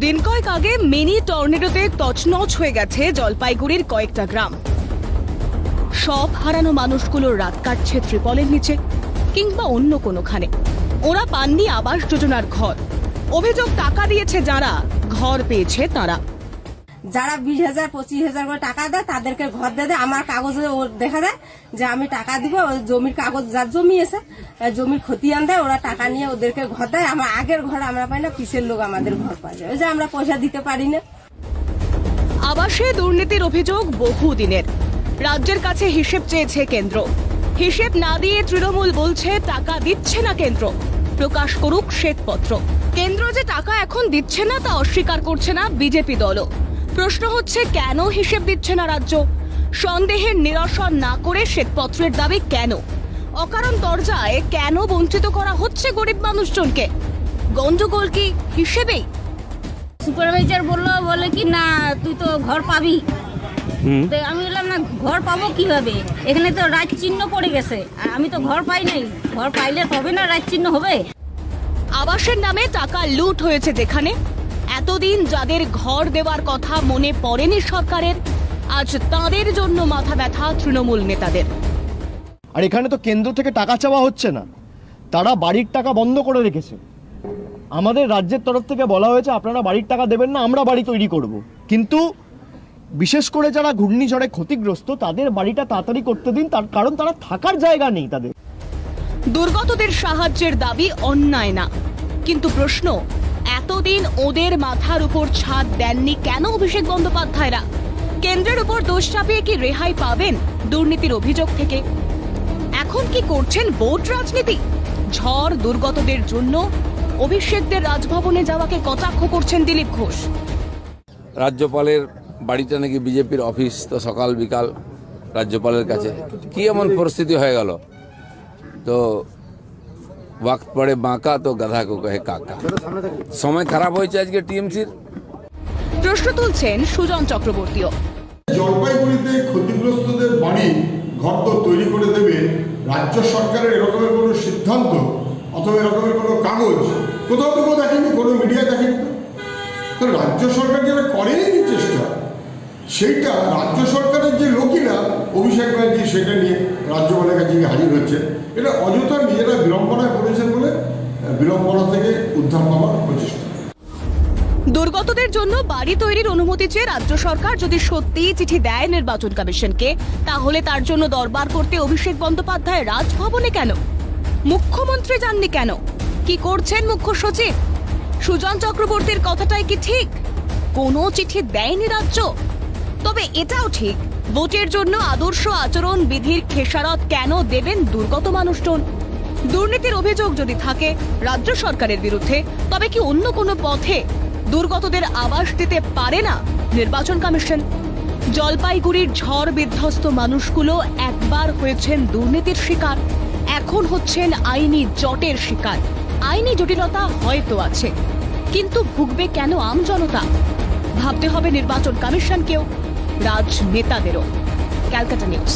দিন কয়েক আগে মিনি টর্নেডোতে তছনছ হয়ে গেছে জলপাইগুড়ির কয়েকটা গ্রাম। সব হারানো মানুষগুলোর রাত কাটছে ত্রিপলের নিচে কিংবা অন্য কোনোখানে। ওরা পাননি আবাস যোজনার ঘর। অভিযোগ টাকা দিয়েছে যারা, ঘর পেয়েছে তারা। যারা বিশ হাজার, পঁচিশ হাজার করে টাকা দেয়, তাদেরকে ঘর দিয়ে দেয়। আমার কাগজে দেখা দেয় যে আমি টাকা দিব জমির কাগজ, যার জমি আছে জমির খতিয়ান দেয় ওরা টাকা নিয়ে ওদেরকে ঘর দেয়। আমার আগের ঘর আমরা পাই না, পিসের লোক আমাদের ঘর পায়। ওই যে আমরা পয়সা দিতে পারি না। আবাসে দুর্নীতির অভিযোগ বহু দিনের রাজ্যের কাছে হিসেব চেয়েছে কেন্দ্র। হিসেব না দিয়ে তৃণমূল বলছে, টাকা দিচ্ছে না কেন্দ্র। প্রকাশ করুক শ্বেতপত্র। কেন্দ্র যে টাকা এখন দিচ্ছে না, তা অস্বীকার করছে না বিজেপি দলও। প্রশ্ন হচ্ছে কেন হিসেব দিচ্ছে না রাজ্য? সন্দেহের নিরসন না করে শ্বেতপত্রের দাবি কেন? অকারণ দরজায় কেন বঞ্চিত করা হচ্ছে গরিব মানুষজনকে? গন্ডগোল কি হিসেবেই? সুপারভাইজার বলল বলে কি না তুই তো ঘর পাবি। তো আমি বললাম না ঘর পাবো কীভাবে? এখানে তো রাজ চিহ্ন পড়ে গেছে। আর আমি তো ঘর পাই নাই। ঘর পাইলে তবে না রাজ চিহ্ন হবে? আবাসের নামে টাকা লুট হয়েছে যেখানে। এতদিন যাদের ঘর দেওয়ার কথা মনে পড়েনি সরকারের আজ তাদের জন্য মাথা ব্যথা তৃণমূল নেতাদের। আর এখানে তো কেন্দ্র থেকে টাকা চাওয়া হচ্ছে না। তারা বাড়ির টাকা বন্ধ করে রেখেছে। আমাদের রাজ্যের তরফ থেকে বলা হয়েছে আপনারা বাড়ির টাকা দেবেন না আমরা বাড়ি তৈরি করব। কিন্তু বিশেষ করে যারা ঘূর্ণিঝড়ে ক্ষতিগ্রস্ত তাদের বাড়িটা তাড়াতাড়ি করতে দিন তার কারণ তারা থাকার জায়গা নেই তাদের। দুর্গতদের সাহায্যের দাবি অন্যায় না। কিন্তু প্রশ্ন এতদিন ওদের মাথার উপর ছাদ দেননি কেন অভিষেক বন্দ্যোপাধ্যায়রা? কেন্দ্রের উপর দোষ চাপিয়ে কি রেহাই পাবেন দুর্নীতির অভিযোগ থেকে? এখন কি করছেন ভোট রাজনীতি? ঝড় দুর্গতদের জন্য অভিষেকদের রাজভবনে যাওয়াকে কটাক্ষ করছেন দিলীপ ঘোষ। রাজ্যপালের বাড়িটা নাকি বিজেপির অফিস তো সকাল বিকাল রাজ্যপালের কাছে। কি এমন পরিস্থিতি হয়ে গেল? তো ওয়াক্ত পড়ে বাঁকা তো গাধা কো কহে কাকা সময় খারাপ হয়েছে আজকে টিএমসির প্রশ্ন তুলছেন সুজন চক্রবর্তীও। জলপাইগুড়িতে ক্ষতিগ্রস্তদের বাড়ি ঘর তো তৈরি করে দেবে রাজ্য সরকারের এরকমের কোনো সিদ্ধান্ত অথবা এরকমের কোনো কাগজ? কোথাও তো কেউ দেখেনি কোনো মিডিয়ায় দেখেনি রাজ্য সরকার যারা করেনি চেষ্টা। সেইটা রাজ্য সরকারের যে লোকেরা, অভিষেক ব্যানার্জি সেটা নিয়ে রাজ্যপালের কাছে গিয়ে হাজির হচ্ছে। এটা অযথা নিজেরা বিড়ম্বনায় পড়েছেন বলে বিড়ম্বনা থেকে উদ্ধার পাওয়ার প্রচেষ্টা। দুর্গতদের জন্য বাড়ি তৈরির অনুমতি চেয়ে রাজ্য সরকার যদি সত্যিই চিঠি দেয় নির্বাচন কমিশনকে, তাহলে তার জন্য দরবার করতে অভিষেক বন্দ্যোপাধ্যায় রাজভবনে কেন? মুখ্যমন্ত্রী যাননি কেন? কি করছেন মুখ্য সচিব? সুজন চক্রবর্তীর কথাটাই কি ঠিক? কোনো চিঠি দেয়নি রাজ্য? তবে এটাও ঠিক। ভোটের জন্য আদর্শ আচরণ বিধির খেসারত কেন দেবেন দুর্গত মানুষজন? দুর্নীতির অভিযোগ যদি থাকে রাজ্য সরকারের বিরুদ্ধে, তবে কি অন্য কোনো পথে দুর্গতদের আবাস দিতে পারে না নির্বাচন কমিশন? জলপাইগুড়ির ঝড় বিধ্বস্ত মানুষগুলো একবার হয়েছেন দুর্নীতির শিকার, এখন হচ্ছেন আইনি জটের শিকার। আইনি জটিলতা হয়তো আছে, কিন্তু ভুগবে কেন আম জনতা? ভাবতে হবে নির্বাচন কমিশনকেও। রাজনেতাদেরও ক্যালকাটা নিউজ